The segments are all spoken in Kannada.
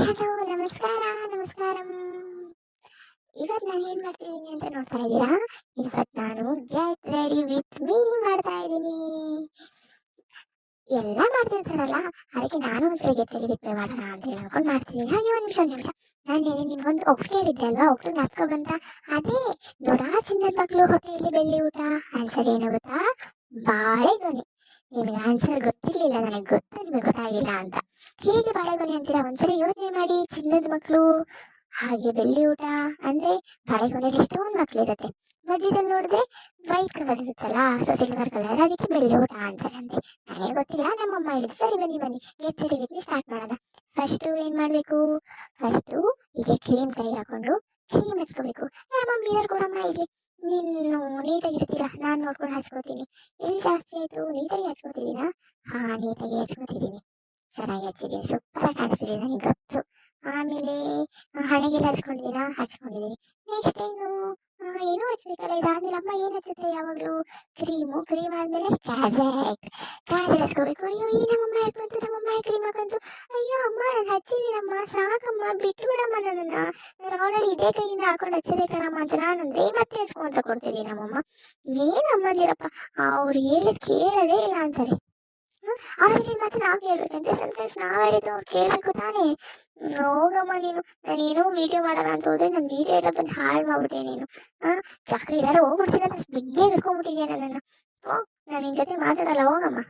ಹಲೋ ನಮಸ್ಕಾರ ನಮಸ್ಕಾರ. ಇವತ್ತು ನಾನು ಏನ್ ಮಾಡ್ತಿದ್ದೀನಿ ಅಂತ ನೋಡ್ತಾ ಇದ್ದೀರಾ? ಇವತ್ತು ನಾನು ಗೆಟ್ ರೆಡಿ ವಿತ್ ಮೀ ಮಾಡ್ತಾ ಇದ್ದೀನಿ. ಎಲ್ಲ ಮಾಡ್ತಿರ್ತಾರಲ್ಲ, ಅದಕ್ಕೆ ನಾನು ಒಂದ್ಸಲ ಗೆಟ್ ರೆಡಿ ವಿತ್ ಮಾಡೋಣ ಅಂತ ಹೇಳಿ ಅನ್ಕೊಂಡು ಮಾಡ್ತಿದ್ದೀನಿ. ಹಾಗೆ ಒಂದು ನಿಮಿಷ ನಿಮಿಷ. ನಾನು ಏನೇ ನಿಮ್ಗೊಂದು ಒಟ್ಟು ಹೇಳಿದ್ದೆ ಅಲ್ವಾ? ಒಟ್ಟು ನಾಪ್ಕೊ ಬಂತ? ಅದೇ ದೊಡ್ಡ ಚಿನ್ನದ ಮಕ್ಕಳು ಹೊಟ್ಟೆಯಲ್ಲಿ ಬೆಳ್ಳಿ ಊಟ. ಆನ್ಸರ್ ಏನು ಗೊತ್ತಾ ಬಾಳೆಗೊನೆ ನಿಮಗೆ ಆನ್ಸರ್ ಗೊತ್ತಿರ್ಲಿಲ್ಲ, ನನಗೆ ಗೊತ್ತು, ನಿಮಗೆ ಗೊತ್ತಾಗಿಲ್ಲ ಅಂತ. ಹೇಗೆ ಬಾಳೆಗೊನೆ ಅಂತೀರಾ? ಒಂದ್ಸರಿ ಯೋಚನೆ ಮಾಡಿ, ಚಿನ್ನದ ಮಕ್ಕಳು ಹಾಗೆ ಬೆಳ್ಳಿ ಊಟ, ಅಂದ್ರೆ ಬಾಳೆಗೊನೆಯಲ್ಲಿ ಎಷ್ಟೊಂದು ಮಕ್ಳಿರುತ್ತೆ. ಮಧ್ಯದಲ್ಲಿ ನೋಡಿದ್ರೆ ವೈಟ್ ಕಲರ್ ಇರುತ್ತಲ್ಲ ಸೊ ಸಿಲ್ವರ್ ಕಲರ್ ಅದಕ್ಕೆ ಬೆಳ್ಳಿ ಊಟ ಅಂತಾರೆ ಅಂದ್ರೆ ನನಗೆ ಗೊತ್ತಿಲ್ಲ, ನಮ್ಮಮ್ಮ ಹೇಳಿದ್ರು ಸರಿ, ಬನ್ನಿ ಬನ್ನಿ. ಎತ್ತಡಿ ಬಿದ್ದು ಸ್ಟಾರ್ಟ್ ಮಾಡೋಣ. ಫಸ್ಟ್ ಏನ್ ಮಾಡ್ಬೇಕು? ಫಸ್ಟ್ ಹೀಗೆ ಕ್ರೀಮ್ ಕೈ ಹಾಕೊಂಡು ಕ್ರೀಮ್ ಹಚ್ಕೋಬೇಕು. ಅಮ್ಮ ಮಿರರ್ ಕೊಡಮ್ಮ ಇಲ್ಲಿ ನೀನು ನೀಟಾಗಿ ಇರ್ತೀರಾ? ನಾನು ನೋಡ್ಕೊಂಡು ಹಚ್ಕೋತೀನಿ. ಎಲ್ಲಿ ಜಾಸ್ತಿ ಆಯ್ತು? ನೀಟಾಗಿ ಹಚ್ಕೋತಿದ್ದೀನಾ? ಹಾ, ನೀಟಾಗಿ ಹಚ್ಕೋತಿದ್ದೀನಿ. ಚೆನ್ನಾಗಿ ಹಚ್ಚಿದ್ದೀನಿ. ಸೂಪರಾಗಿ ಕಾಣಿಸ್ತಿದ್ದೀನಿ ಕಾಣಿಸ್ತಿದೆ ನನಗೆ ಗೊತ್ತು. ಆಮೇಲೆ ಹಣೆಗೆ ಹಣೆಗೆಲ್ಲ ಹಚ್ಕೊಂಡಿದ್ದೀರಾ? ಹಚ್ಕೊಂಡಿದ್ದೀನಿ. ನೆಕ್ಸ್ಟ್ ಏನು ಏನೂ ಹಚ್ಬೇಕಲ್ಲ? ಇದಾದ್ಮೇಲೆ ಅಮ್ಮ ಏನು ಹಚ್ಚುತ್ತೆ ಯಾವಾಗಲೂ? ಕ್ರೀಮು ಕ್ರೀಮ್ ಆದಮೇಲೆ ಕ್ಯಾರೆಟ್ ಕ್ಯಾರೆಟ್ ಹಚ್ಕೋಬೇಕು. ಅಯ್ಯೋ, ಈ ನಮ್ಮಮ್ಮ ಯಾಕೆ ಬಂತು? ನಮ್ಮಮ್ಮ ಹಚ್ಚಿದ್ದೀನಮ್ಮ ಸಾಕಮ್ಮ ಬಿಟ್ಟು ಬಿಡಮ್ಮ ನನ್ನನ್ನ. ನಾನು ಆಲ್ರೆಡಿ ಇದೇ ಕೈಯಿಂದ ಹಾಕೊಂಡು ಹಚ್ಚದೆ ಕಣಮ್ಮ ಅಂತ ನಾನಂದ್ರೆ ಮತ್ತೆ ಹಚ್ಕೊಂತ ಕೊಡ್ತೀನಿ ನಮ್ಮಮ್ಮ. ಏನಮ್ಮದಿರಪ್ಪ ಅವ್ರು ಹೇಳಿದ್ ಕೇಳದೇ ಇಲ್ಲ ಅಂತಾರೆ. ಅವ್ರಿಗೆ ಮಾತ್ರ ನಾವು ಕೇಳ್ಬೇಕಂತೆ ಸಮ್ಟೈಮ್ಸ್ ನಾವು ಹೇಳಿದ್ದು ಅವ್ರು ಕೇಳಬೇಕು ತಾನೇ. ಹೋಗಮ್ಮ ನೀನು. ನಾನೇನೋ ವಿಡಿಯೋ ಮಾಡೋಣ ಅಂತ ಹೋದ್ರೆ ನನ್ನ ವಿಡಿಯೋ ಎಲ್ಲ ಬಂದು ಹಾಳು ಮಾಡ್ಬಿಟ್ಟೆ ನೀನು. ಯಾಕೆ ಎಲ್ಲಾರು ಹೋಗ್ಬಿಡ್ತೀನಿ ಅಂತ ಬಿಗ್ಗೆ ಹಿಡ್ಕೊಂಡ್ಬಿಟ್ಟಿದ್ಯಾ ನನ್ನನ್ನು. ಓ ನಾನು ನಿನ್ನ ಜೊತೆ ಮಾತಾಡಲ್ಲ, ಹೋಗಮ್ಮ.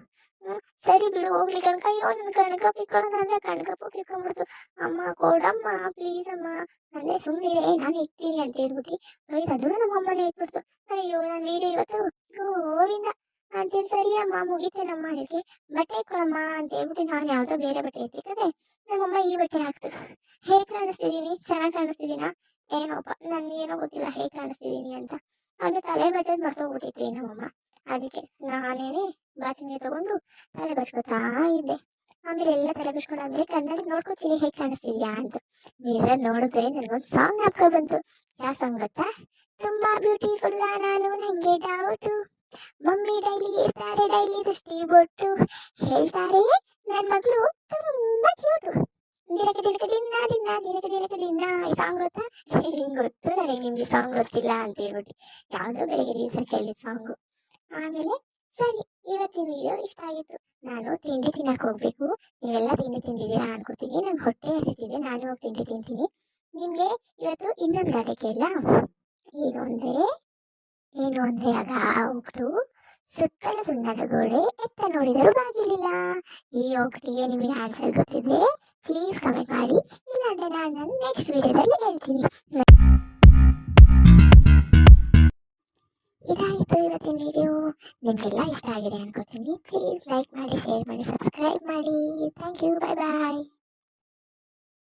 ಸರಿ ಬಿಡು, ಹೋಗ್ಲಿ ಕಣಕ. ಅಯ್ಯೋ, ನನ್ ಕಣಕ ಪಿಕ್ಕೊಳ್ಳೋದು ಅಂದ್ರೆ ಕಣಕ ಪಿಕ್ಕೊಂಡ್ಬಿಡ್ತು ಅಮ್ಮ, ಕೊಡಮ್ಮ ಪ್ಲೀಸ್ ಅಮ್ಮ. ಅಂದ್ರೆ ಸುಮ್ಮನೆ ನಾನು ಇರ್ತೀನಿ ಅಂತ ಹೇಳ್ಬಿಟ್ಟು ಹೋಯ್ತು ಅದನ್ನು ನಮ್ಮ ಅಮ್ಮನೇ ಇಟ್ಬಿಡ್ತು. ಅಯ್ಯೋ, ನಾನು ವೀಡಿಯೋ ಇವತ್ತು ಗೋವಿಂದ. ಅಂತೇಳಿ ಸರಿ ಅಮ್ಮ, ಮುಗಿತೇನಮ್ಮ ಅದಕ್ಕೆ. ಬಟ್ಟೆ ಕೊಡಮ್ಮ ಅಂತ ಹೇಳ್ಬಿಟ್ಟು ನಾನು ಯಾವ್ದೋ ಬೇರೆ ಬಟ್ಟೆ ಎತ್ತಿಕ್ಕದೆ ನಮ್ಮಮ್ಮ ಈ ಬಟ್ಟೆ ಹಾಕ್ತು. ಹೇಗ್ ಕಾಣಿಸ್ತಿದೀನಿ? ಚೆನ್ನಾಗಿ ಕಾಣಿಸ್ತಿದೀನಾ? ಏನೋಪ್ಪ, ನನ್ಗೇನೋ ಗೊತ್ತಿಲ್ಲ ಹೇಗ್ ಕಾಣಿಸ್ತಿದೀನಿ ಅಂತ. ಅದು ತಲೆ ಬಜಾದ್ ಮರ್ತೋಗ್ಬಿಟ್ಟಿತ್ತು ನಮ್ಮಮ್ಮ. ಅದಕ್ಕೆ ನಾನೇನೆ ಬಾಚಿಗೆ ತಗೊಂಡು ತಲೆ ಬಚ್ಕೋತಾ ಇದ್ದೆ. ಆಮೇಲೆ ಎಲ್ಲ ತಲೆ ಬಚ್ಕೊಂಡಾದ್ಮೇಲೆ ಕನ್ನಡಿ ನೋಡ್ಕೊತೀನಿ ಹೇಗೆ ಕಾಣಿಸ್ತಿದ್ಯಾ ಅಂತ. ಮಿರರ್ ನೋಡಿದ್ರೆ ನನಗೊಂದು ಸಾಂಗ್ ಜ್ಞಾಪಕ ಬಂತು. ಯಾವ ಸಾಂಗ್ ಗೊತ್ತಾ? ತುಂಬಾ ಬ್ಯೂಟಿಫುಲ್ ನಾನು, ನಂಗೆ ಡೌಟು ಮಮ್ಮಿ ಡೈಲಿ ಇರ್ತಾರೆ ಡೈಲಿ ದೃಷ್ಟಿ ಬೊಟ್ಟು ಹೇಳ್ತಾರೆ ನನ್ನ ಮಗಳು ತುಂಬಾ ಕ್ಯೂಟು ದಿನಕ ದಿನಕ ದಿನ ದಿನ ದಿನಕ ದಿನಕ ದಿನ. ಈ ಸಾಂಗ್ ಗೊತ್ತಾ? ಹಿಂಗೆ ಗೊತ್ತು, ನನಗೆ ನಿಮ್ಗೆ ಸಾಂಗ್ ಗೊತ್ತಿಲ್ಲ ಅಂತ ಹೇಳ್ಬಿಟ್ಟು. ಯಾವುದೋ ಬೆಳಿಗ್ಗೆ ರೀಲ್ಸ್ ಕೇಳಿದ ಸಾಂಗು ಆಮೇಲೆ ಸರಿ, ಇವತ್ತಿನ ವಿಡಿಯೋ ಇಷ್ಟ ಆಗಿತ್ತು. ನಾನು ತಿಂಡಿ ತಿನ್ನಕ್ ಹೋಗ್ಬೇಕು. ನೀವೆಲ್ಲ ತಿಂಡಿ ತಿಂದಿದ್ದೀರಾ ಅನ್ಕೋತೀನಿ. ನಂಗೆ ಹೊಟ್ಟೆ ಹಸಿತಿದೆ. ನಾನು ಹೋಗಿ ತಿಂಡಿ ತಿಂತೀನಿ. ನಿಮಗೆ ಇವತ್ತು ಇನ್ನೊಂದು ಗಾದೆ ಕೇಳ ಏನು ಅಂದ್ರೆ, ಏನು ಅಂದರೆ ಆಗ ಒಗ್ಟು ಸುತ್ತಲ ಸುಣ್ಣದ ಗೋಡೆ, ಎತ್ತ ನೋಡಿದರೂ ಬಾಗಿಲಿಲ್ಲ. ಈ ಒಗ್ಟಿಗೆ ನಿಮಗೆ ಆನ್ಸರ್ ಗೊತ್ತಿದ್ರೆ ಪ್ಲೀಸ್ ಕಮೆಂಟ್ ಮಾಡಿ. ಇಲ್ಲಾಂದ್ರೆ ನಾನು ನೆಕ್ಸ್ಟ್ ವಿಡಿಯೋದಲ್ಲಿ ಹೇಳ್ತೀನಿ. ಇವತ್ತಿನ ವಿಡಿಯೋ ನಿಮಗೆಲ್ಲ ಇಷ್ಟ ಆಗಿದೆ ಅನ್ಕೋತೀನಿ. ಪ್ಲೀಸ್ ಲೈಕ್ ಮಾಡಿ ಶೇರ್ ಮಾಡಿ ಸಬ್ಸ್ಕ್ರೈಬ್ ಮಾಡಿ. Thank you bye bye